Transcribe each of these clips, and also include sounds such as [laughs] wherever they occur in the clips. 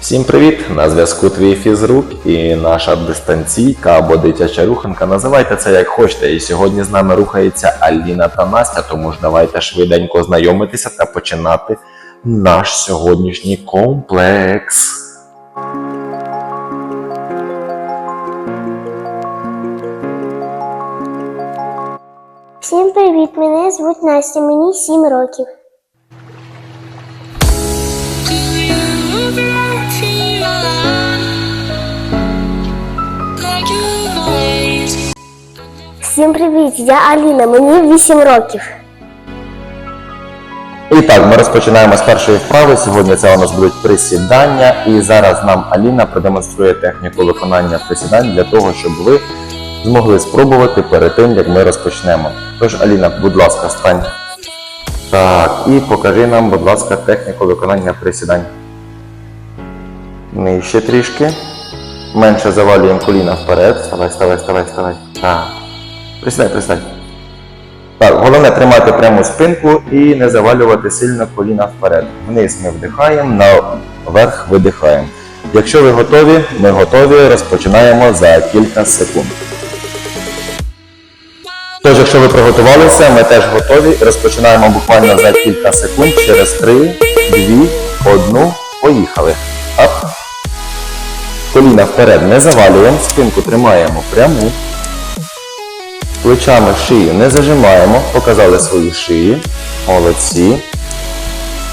Всім привіт! На зв'язку твій фізрук і наша дистанційка або дитяча руханка. Називайте це як хочете. І сьогодні з нами рухається Аліна та Настя, тому ж давайте швиденько знайомитися та починати наш сьогоднішній комплекс. Всім привіт! Мене звуть Настя, мені 7 років. Всім привіт! Я Аліна, мені 8 років. І так, ми розпочинаємо з першої вправи. Сьогодні це у нас будуть присідання, і зараз нам Аліна продемонструє техніку виконання присідань для того, щоб ви змогли спробувати перед тим, як ми розпочнемо. Тож, Аліна, будь ласка, стань. Так, і покажи нам, будь ласка, техніку виконання присідань. Нижче трішки. Менше завалюємо коліна вперед. Вставай, вставай, вставай, вставай. Так. Присідай, присідай. Так, головне тримати пряму спинку і не завалювати сильно коліна вперед. Вниз ми вдихаємо, наверх видихаємо. Якщо ви готові, ми готові, розпочинаємо за кілька секунд. Тож, якщо ви приготувалися, ми теж готові. Розпочинаємо буквально за кілька секунд. Через 3, 2, 1. Поїхали. Ап. Коліна вперед не завалюємо, спинку тримаємо пряму. Плечами шию не зажимаємо, показали свої шиї. Молодці.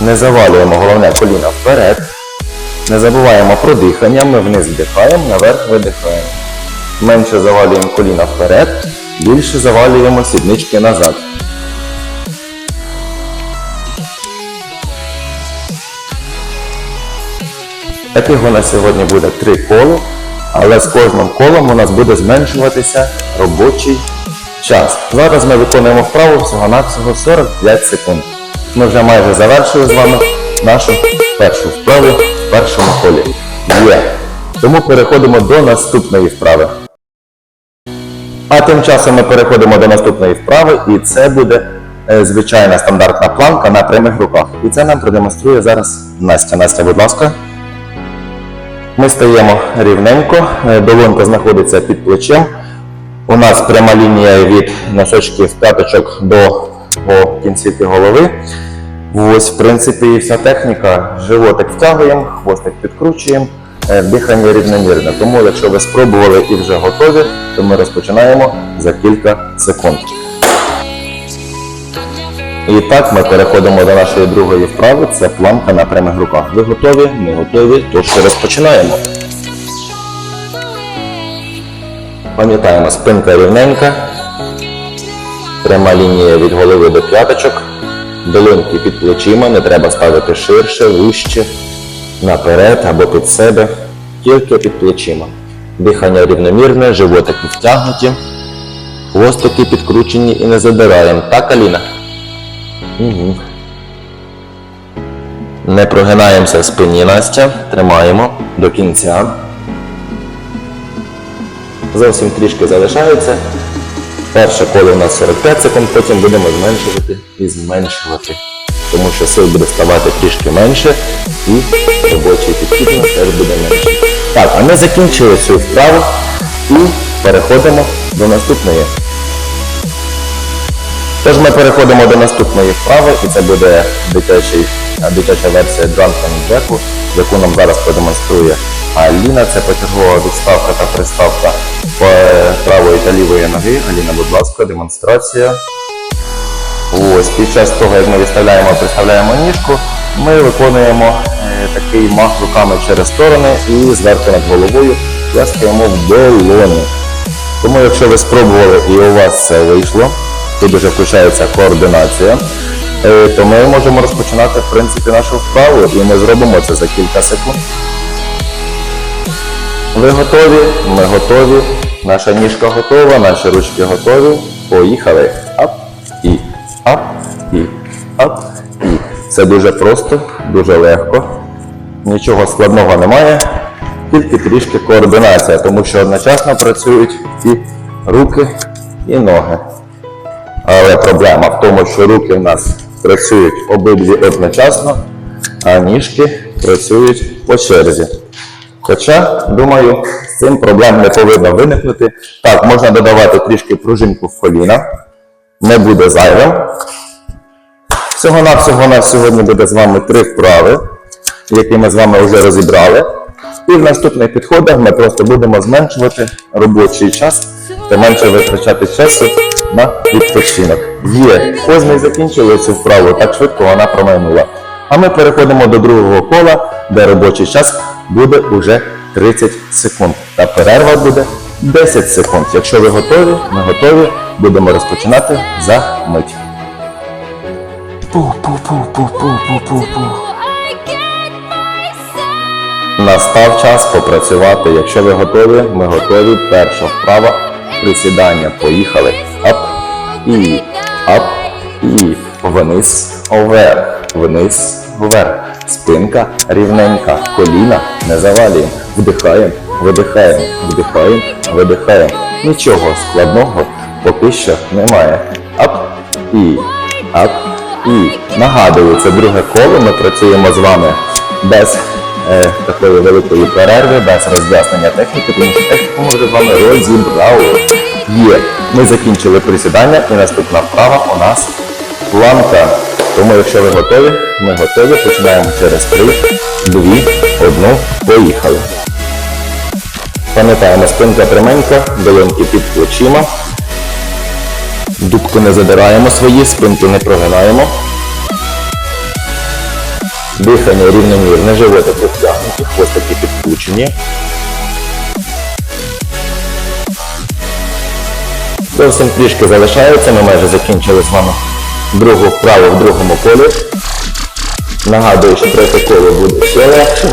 Не завалюємо головне коліна вперед. Не забуваємо про дихання. Ми вниз вдихаємо, наверх видихаємо. Менше завалюємо коліна вперед, більше завалюємо сіднички назад. Таких у сьогодні буде три кола, але з кожним колом у нас буде зменшуватися робочий час. Зараз ми виконуємо вправу всього-навсього 45 секунд. Ми вже майже завершили з вами нашу першу вправу в першому колі. Є. Тому переходимо до наступної вправи. А тим часом ми переходимо до наступної вправи, і це буде е, звичайна стандартна планка на прямих руках. І це нам продемонструє зараз Настя. Настя, будь ласка. Ми стаємо рівненько, е, долонька знаходиться під плечем. У нас пряма лінія від носочків п'яточок до по кінцівки голови. Ось, в принципі, і вся техніка. Животик втягуємо, хвостик підкручуємо, е, дихання рівномірне. Тому, якщо ви спробували і вже готові, то ми розпочинаємо за кілька секунд. І так ми переходимо до нашої другої вправи. Це планка на прямих руках. Ви готові? Ми готові, тож розпочинаємо. Пам'ятаємо, спинка рівненька, пряма лінія від голови до п'яточок, долоньки під плечима, не треба ставити ширше, вище, наперед або під себе, тільки під плечима. Дихання рівномірне, животики втягнуті, хвостики підкручені і не задираємо. Так, Аліна? Угу. Не прогинаємося в спині Настя, тримаємо до кінця. Зовсім трішки залишається. Перше коло у нас 45 секунд, потім будемо зменшувати і зменшувати. Тому що сил буде ставати трішки менше і робочий підхід у нас теж буде менше. Так, а ми закінчили цю вправу і переходимо до наступної. Тож ми переходимо до наступної вправи, і це буде дитяча версія Drunken Jacku, яку нам зараз продемонструє Аліна. Це почергова відставка та приставка е, правої та лівої ноги. Аліна, будь ласка, демонстрація. Ось, під час того, як ми відставляємо приставляємо ніжку, ми виконуємо е, такий мах руками через сторони і зверху над головою плескаємо в долоні. Тому якщо ви спробували і у вас це вийшло, тут вже включається координація, е, то ми можемо розпочинати в принципі нашу вправу і ми зробимо це за кілька секунд. Ви готові? Ми готові. Наша ніжка готова, наші ручки готові. Поїхали. Ап і ап і ап і. Це дуже просто, дуже легко. Нічого складного немає, тільки трішки координація, тому що одночасно працюють і руки, і ноги. Але проблема в тому, що руки в нас працюють обидві одночасно, а ніжки працюють по черзі. Хоча, думаю, з цим проблем не повинно виникнути. Так, можна додавати трішки пружинку в коліна, не буде зайвим. Всього-навсього у нас сьогодні буде з вами три вправи, які ми з вами вже розібрали. І в наступних підходах ми просто будемо зменшувати робочий час та менше витрачати часу на відпочинок. Є, ось ми закінчили цю вправу, так швидко вона промайнула. А ми переходимо до другого кола, де робочий час буде уже 30 секунд. Та перерва буде 10 секунд. Якщо ви готові, ми готові, будемо розпочинати за мить. Пу-пу-пу-пу-пу-пу-пу-пу. Настав час попрацювати. Якщо ви готові, ми готові. Перша вправа. Присідання. Поїхали. Ап. І. Ап. І. Вниз. Вверх. Вниз. Вверх. Спинка рівненька. Коліна не завалюємо. Вдихаємо. Видихаємо. Вдихаємо. Видихаємо. Нічого складного поки що немає. Ап. І. Ап. І. Нагадую, це друге коло. Ми працюємо з вами без такої великої перерви, без роз'яснення техніки, тому що техніку ми вже з вами розібрали. Є. Ми закінчили присідання і наступна вправа у нас планка. Тому, якщо ви готові, ми готові. Починаємо через 3, 2, 1, поїхали. Пам'ятаємо, спинка пряменька, долоньки під плечима. Дубку не задираємо свої, спинку не прогинаємо. Дихання рівномірне, животик розтягнуті, хвостики підключені. Зовсім трішки залишається, ми майже закінчили з вами другу вправу в другому колі. Нагадую, що третє коло буде ще легше.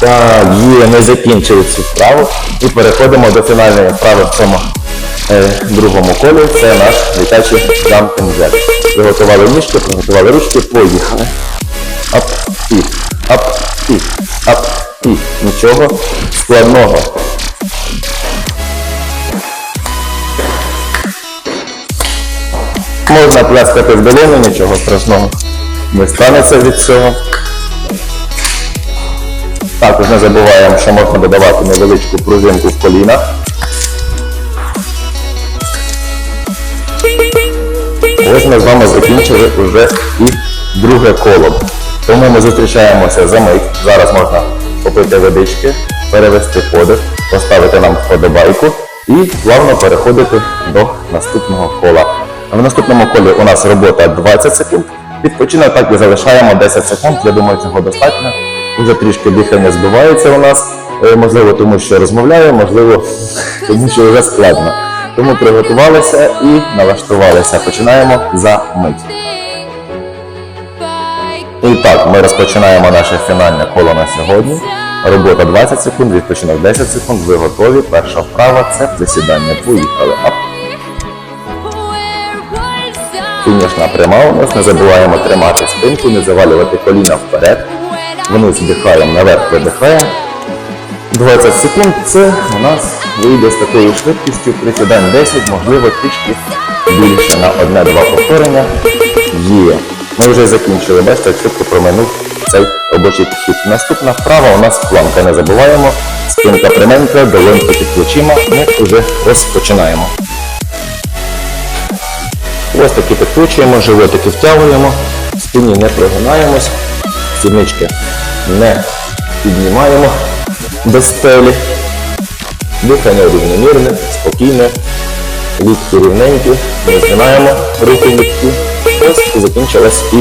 Так, є, ми закінчили цю вправу і переходимо до фінальної вправи в цьому е, другому колі. Це наш jumping jack. Приготували ніжки, приготували ручки, поїхали. Ап, і, ап, і, ап, і. Нічого складного. Можна пляскати в долоні, нічого страшного не станеться від цього. Також не забуваємо, що можна додавати невеличку пружинку в колінах. Ось ми з вами закінчили вже і друге коло. Тому ми зустрічаємося за мить. Зараз можна попити водички, перевести подих, поставити нам вподобайку і плавно переходити до наступного кола. В наступному колі у нас робота 20 секунд. Відпочинок так і залишаємо 10 секунд. Я думаю, цього достатньо. Вже трішки дихання збивається у нас. Е, Можливо, тому що розмовляю, можливо, [laughs] тому що вже складно. Тому приготувалися і налаштувалися. Починаємо за мить. І так, ми розпочинаємо наше фінальне коло на сьогодні. Робота 20 секунд, відпочинок 10 секунд. Ви готові. Перша вправа це присідання. Поїхали. Ап. Фінішна пряма у нас. Не забуваємо тримати спинку, не завалювати коліна вперед. Вниз вдихаємо, наверх видихаємо. 20 секунд це у нас вийде з такою швидкістю присідань 10, можливо, трішки більше на одне-два повторення. Є. Ми вже закінчили, бачите, швидко проминув цей робочий підхід. Наступна вправа у нас планка. Не забуваємо. Спинка пряменька, долоньки під плечима. Ми вже розпочинаємо. Ось таки підкручуємо, животики втягуємо, в спині не прогинаємось, сіднички не піднімаємо без стелі. Дихання рівномірне, спокійне, лікті рівненькі, не згинаємо руки лікті. Ось і закінчилась і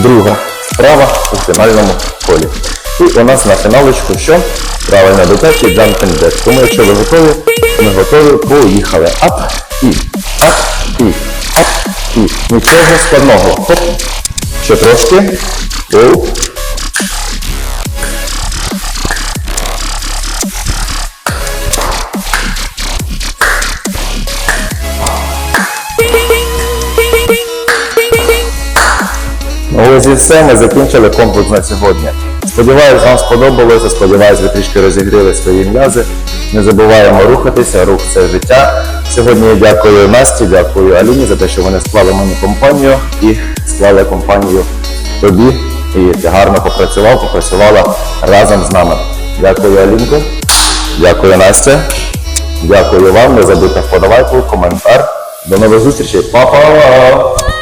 друга вправа у фінальному колі. І у нас на фіналочку що? Правильно дитячий jumping jack. Тому якщо ви готові, ми готові, поїхали. Ап і ап і ап і. Нічого складного. Хоп. Ще трошки. Оу. Ось все, ми закінчили комплекс на сьогодні. Сподіваюсь, вам сподобалося, сподіваюсь, ви трішки розігріли свої м'язи. Не забуваємо рухатися, рух це життя. Сьогодні я дякую Насті, дякую Аліні за те, що вони склали мені компанію і склали компанію тобі І ти гарно попрацював, попрацювала разом з нами. Дякую, Алінко. Дякую, Настя. Дякую вам. Не забудьте вподобайку, коментар. До нових зустрічей. Па-па!